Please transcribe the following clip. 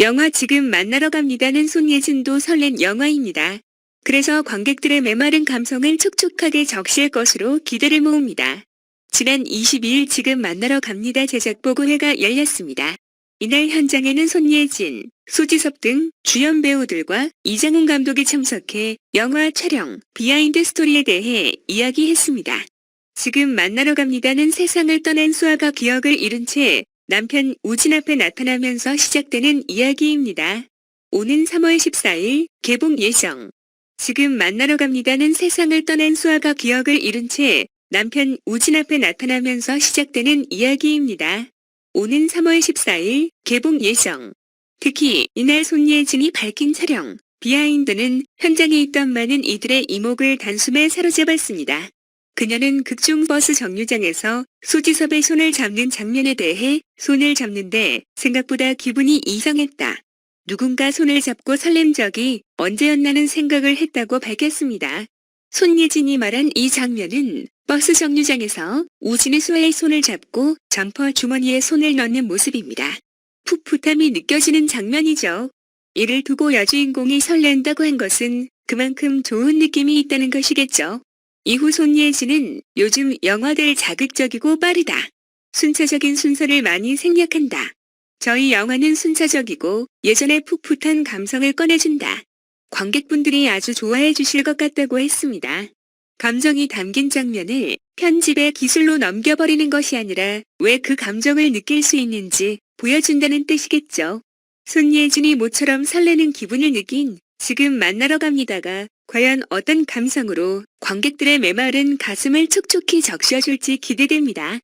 영화 지금 만나러 갑니다는 손예진도 설렌 영화입니다. 그래서 관객들의 메마른 감성을 촉촉하게 적실 것으로 기대를 모읍니다. 지난 22일 지금 만나러 갑니다 제작 보고회가 열렸습니다. 이날 현장에는 손예진, 소지섭 등 주연 배우들과 이장훈 감독이 참석해 영화 촬영, 비하인드 스토리에 대해 이야기했습니다. 지금 만나러 갑니다는 세상을 떠난 수아가 기억을 잃은 채 남편 우진 앞에 나타나면서 시작되는 이야기입니다. 오는 3월 14일 개봉 예정. 지금 만나러 갑니다는 세상을 떠난 수아가 기억을 잃은 채 남편 우진 앞에 나타나면서 시작되는 이야기입니다. 오는 3월 14일 개봉 예정. 특히 이날 손예진이 밝힌 촬영, 비하인드는 현장에 있던 많은 이들의 이목을 단숨에 사로잡았습니다. 그녀는 극중 버스 정류장에서 소지섭의 손을 잡는 장면에 대해 손을 잡는데 생각보다 기분이 이상했다. 누군가 손을 잡고 설렘 적이 언제였나는 생각을 했다고 밝혔습니다. 손예진이 말한 이 장면은 버스 정류장에서 우진의 수아의 손을 잡고 점퍼 주머니에 손을 넣는 모습입니다. 풋풋함이 느껴지는 장면이죠. 이를 두고 여주인공이 설렌다고 한 것은 그만큼 좋은 느낌이 있다는 것이겠죠. 이후 손예진은 요즘 영화들 자극적이고 빠르다. 순차적인 순서를 많이 생략한다. 저희 영화는 순차적이고 예전의 풋풋한 감성을 꺼내준다. 관객분들이 아주 좋아해 주실 것 같다고 했습니다. 감정이 담긴 장면을 편집의 기술로 넘겨버리는 것이 아니라 왜 그 감정을 느낄 수 있는지 보여준다는 뜻이겠죠. 손예진이 모처럼 설레는 기분을 느낀 지금 만나러 갑니다가 과연 어떤 감성으로 관객들의 메마른 가슴을 촉촉히 적셔줄지 기대됩니다.